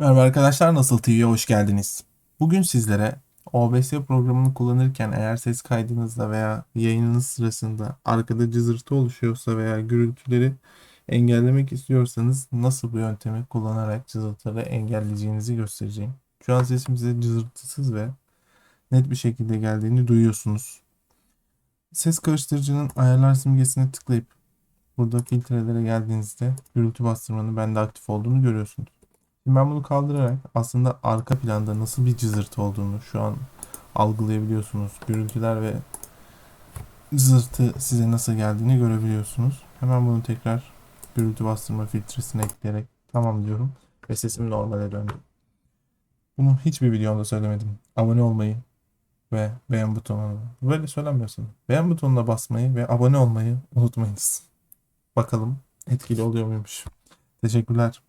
Merhaba arkadaşlar, Nasıl TV'ye hoş geldiniz. Bugün sizlere OBS programını kullanırken eğer ses kaydınızda veya yayınınız sırasında arkada cızırtı oluşuyorsa veya gürültüleri engellemek istiyorsanız nasıl bu yöntemi kullanarak cızırtıları engelleyeceğinizi göstereceğim. Şu an sesim size cızırtısız ve net bir şekilde geldiğini duyuyorsunuz. Ses karıştırıcının ayarlar simgesine tıklayıp burada filtrelere geldiğinizde gürültü bastırmanın bende aktif olduğunu görüyorsunuz. Şimdi ben bunu kaldırarak aslında arka planda nasıl bir cızırtı olduğunu şu an algılayabiliyorsunuz. Gürültüler ve cızırtı size nasıl geldiğini görebiliyorsunuz. Hemen bunu tekrar gürültü bastırma filtresine ekleyerek tamam diyorum ve sesim normale döndü. Bunu hiçbir videomda söylemedim. Abone olmayı ve beğen butonuna böyle söylenmiyorsun. Beğen butonuna basmayı ve abone olmayı unutmayınız. Bakalım etkili oluyor muymuş. Teşekkürler.